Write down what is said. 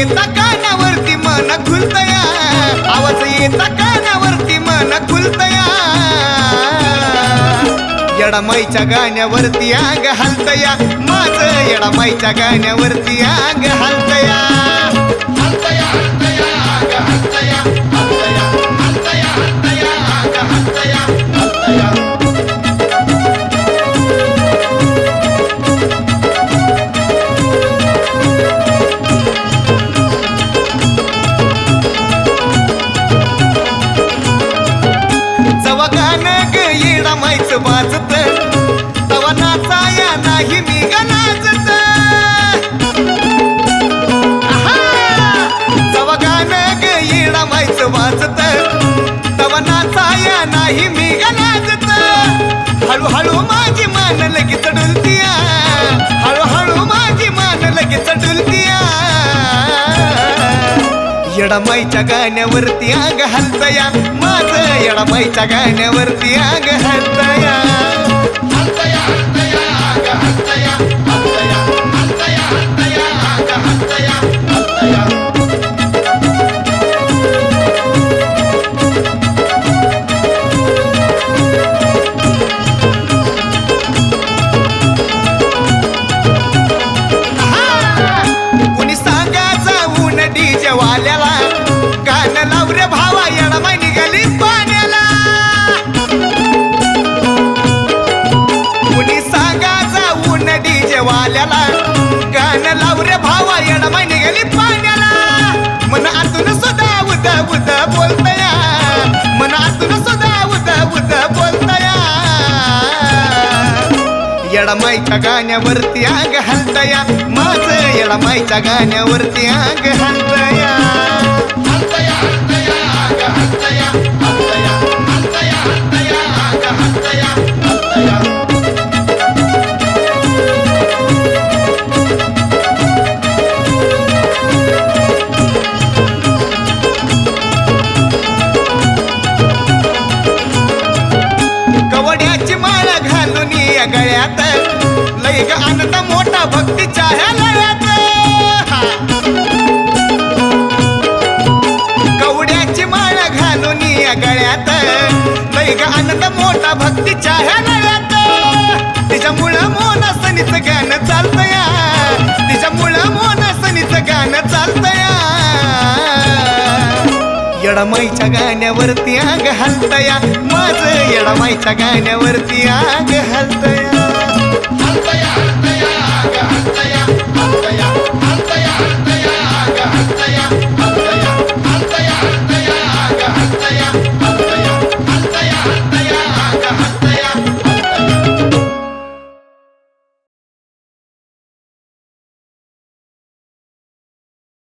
येता कानावरती मन खुलतया. आवाज येता कानावरती मन खुलतया. येडामाईच्या गाण्यावरती आग हलतया. माझ येडामाईच्या गाण्यावरती आग हलतया. हलतया. नाही मी गनाजत तव आहा! गाणं ग येडामाईचं वाजत तव नाचाया नाही मी ग हळूहळू माझी मान लगी चढुलतिया हळूहळू माझी मान लगी चढुलतिया येडामाईच्या गाण्यावरती आग हलतया. माझ येडामाईच्या गाण्यावरती आग हलत देवाल्याला. वाल्याला कान लावरे भावा येडामाई निघाली पाण्याला. मन आतून सुद्धा उद उद बोलतया. मन आतून सुद्धा उद उद बोलतया. येडामाईच्या गाण्यावरती आग हलतया. माझं येडामाईच्या गाण्यावरती आग हलतया. हलतया हलतया आग हलतया हलतया हलतया हलतया आग हलतया हलतया. या गळ्यात. लय ग आनंद मोठा भक्तीच्या ह्या लळ्यात कवड्याची माळ घालून या गळ्यात. लय ग आनंद मोठा भक्तीच्या ह्या लयात तिच्यामुळं मोन सनीचं गाणं चालतया. तिच्यामुळं येडमाईच्या गाण्यावरती आग हलतया. माझं येडमाईच्या गाण्यावरती आग हलतया.